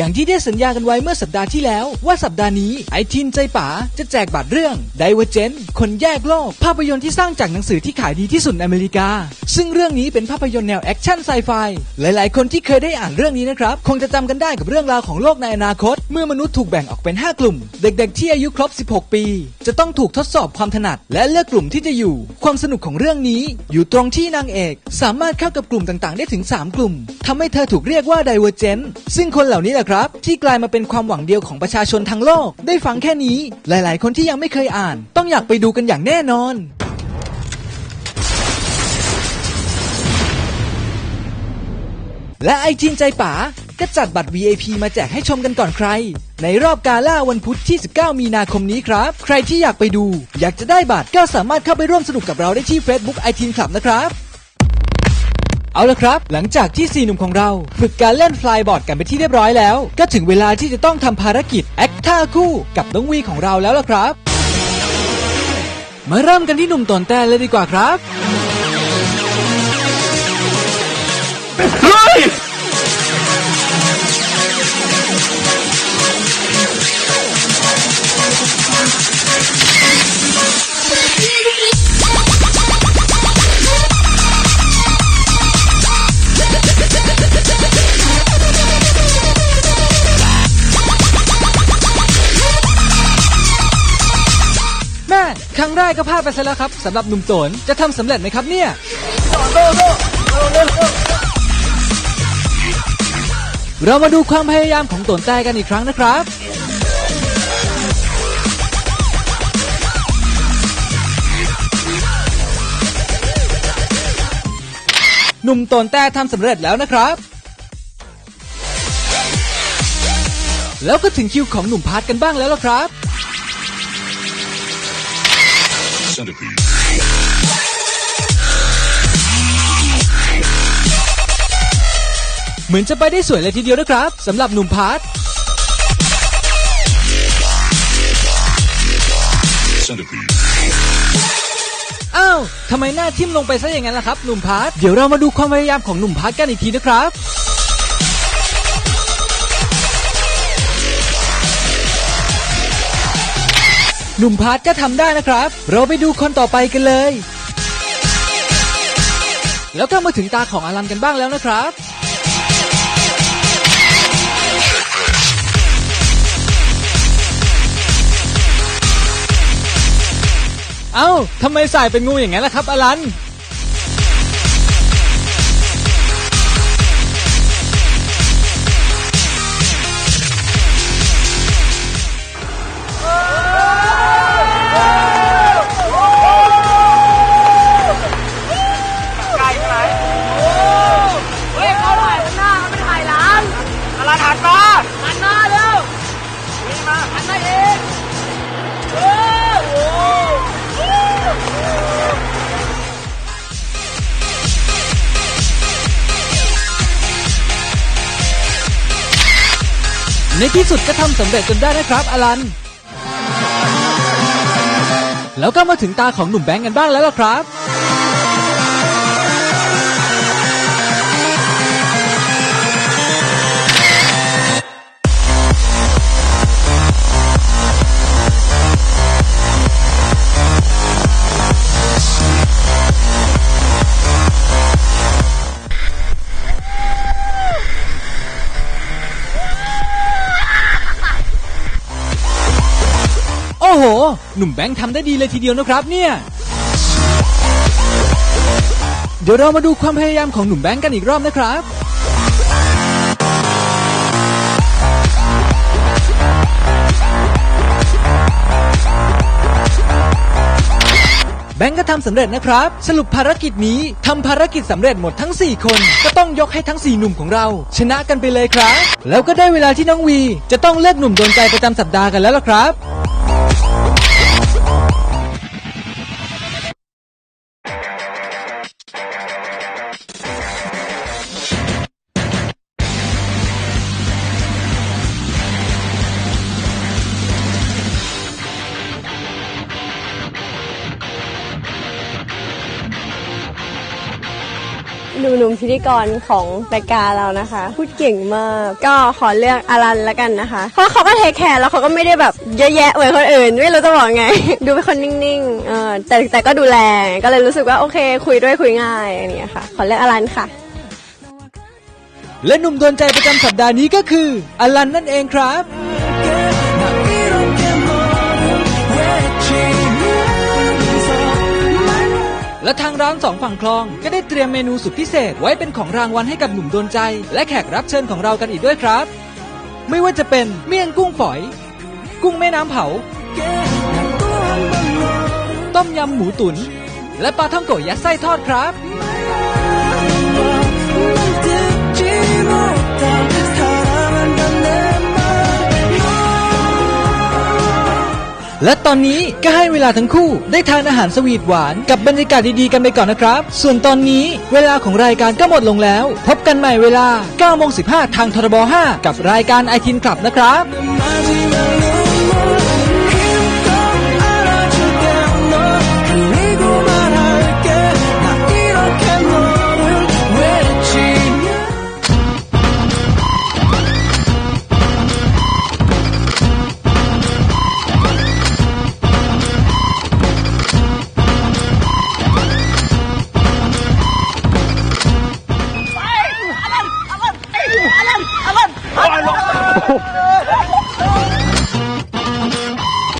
อย่างที่ได้สัญญากันไว้เมื่อสัปดาห์ที่แล้ว ว่าสัปดาห์นี้ไอทีนใจป๋าจะแจกบัตรเรื่อง Divergent คนแยกโลก ภาพยนตร์ที่สร้างจากหนังสือที่ขายดีที่สุดในอเมริกา ซึ่งเรื่องนี้เป็นภาพยนตร์แนวแอคชั่นไซไฟหลาย ๆ คนที่เคยได้อ่านเรื่องนี้นะครับคงจะจำกันได้กับเรื่องราวของโลกในอนาคต เมื่อมนุษย์ถูกแบ่งออกเป็น 5 กลุ่ม เด็ก ๆ ที่อายุครบ 16 ปี จะต้องถูกทดสอบความถนัด และเลือกกลุ่มที่จะอยู่ ความสนุกของเรื่องนี้ อยู่ตรงที่นางเอก สามารถเข้ากับกลุ่มต่าง ๆ ได้ถึง 3 กลุ่มทำให้เธอถูกเรียกว่า Divergent ซึ่งคนเหล่านี้แหละครับ ที่กลายมาเป็นความหวังเดียวของประชาชนทั้งโลก ได้ฟังแค่นี้ หลาย ๆ คนที่ยังไม่เคยอ่าน ต้องอยากไปดูกันอย่างแน่นอนและไอทีนใจป๋าก็จัดบัตร VIP มาแจกให้ชมกันก่อนใคร ในรอบกาล่าวันพุธที่ 19 มีนาคมนี้ครับ ใครที่อยากไปดู อยากจะได้บัตรก็สามารถเข้าไปร่วมสนุกกับเราได้ที่ Facebook i t e e n Club นะครับ เอาละครับ หลังจากที่4หนุ่มของเรา ฝึกการเล่นฟลายบอร์ดกันไปที่เรียบร้อยแล้ว ก็ถึงเวลาที่จะต้องทำภารกิจแอคท่าคู่กับน้องวีของเราแล้วล่ะครับ มาเริ่มกันที่หนุ่มตนแต่เลยดีกว่าครับแกก็พลาดไปซะแล้วครับสำหรับหนุ่มโตนจะทำสำเร็จไหมครับเนี่ยเรามาดูความพยายามของโตนแต่กันอีกครั้งนะครับ หนุ่มโตนแต่ทำสำเร็จแล้วนะครับ แล้วก็ถึงคิวของหนุ่มพาร์ทกันบ้างแล้วล่ะครับ Centipede. เหมือนจะไปได้สวยเลยทีเดียวนะครับสำหรับหนุ่มพาร์ท Centipede. อ้าวทำไมหน้าทิ่มลงไปซะอย่างนั้นล่ะครับหนุ่มพาร์ท เดี๋ยวเรามาดูความพยายามของหนุ่มพาร์ทกันอีกทีนะครับ หนุ่มพาร์ทก็ทำได้นะครับ เราไปดูคนต่อไปกันเลย แล้วก็มาถึงตาของอลันกันบ้างแล้วนะครับ เอ้าทำไมสายเป็นงูอย่างนั้นล่ะครับ อลัน ในที่สุดก็ทำสำเร็จจนได้นะครับอลัน แล้วก็มาถึงตาของหนุ่มแบงค์กันบ้างแล้วล่ะครับ หนุ่มแบงค์ทำได้ดีเลยทีเดียวนะครับเนี่ยเดี๋ยวเรามาดูความพยายามของหนุ่มแบงค์กันอีกรอบนะครับแบงค์ก็ทำสำเร็จนะครับ สรุปภารกิจนี้ทำภารกิจสำเร็จหมดทั้ง 4 คน ก็ต้องยกให้ทั้ง 4 หนุ่มของเรา ชนะกันไปเลยครับ แล้วก็ได้เวลาที่น้องวี จะต้องเลือกหนุ่มโดนใจประจำสัปดาห์กันแล้วล่ะครับ หนูหนูนุ่มพิธีกรของรายการเรานะคะ พูดเก่งมาก ก็ขอเลือกอารันล้วกันนะคะ เพราะเขาก็เทคแคร์แล้วเขาก็ไม่ได้แบบเยอะแยะเหมือนคนอื่น ไม่รู้จะบอกไง ดูเป็นคนนิ่งๆเออแต่แต่ก็ดูแลก็เลยรู้สึกว่าโอเค คุยด้วยคุยง่ายอย่างเงี้ยค่ะ ขอเลือกอารันค่ะ และหนุ่มโดนใจประจำสัปดาห์นี้ก็คืออลันนั่นเองครับ และทางร้านสองฝั่งคลองก็ได้เตรียมเมนูสุดพิเศษไว้เป็นของรางวัลให้กับหนุ่มโดนใจ และแขกรับเชิญของเรากันอีกด้วยครับ ไม่ว่าจะเป็นเมี่ยงกุ้งฝอย กุ้งแม่น้ำเผา ต้มยำหมูตุนและปลาท่องโกะยัดไส้ทอดครับ และตอนนี้ก็ให้เวลาทั้งคู่ได้ทานอาหารสวีทหวานกับบรรยากาศดีๆกันไปก่อนนะครับ ส่วนตอนนี้เวลาของรายการก็หมดลงแล้ว พบกันใหม่เวลา9โมง15 ทางทรบ5 กับรายการไอทินคลับนะครับ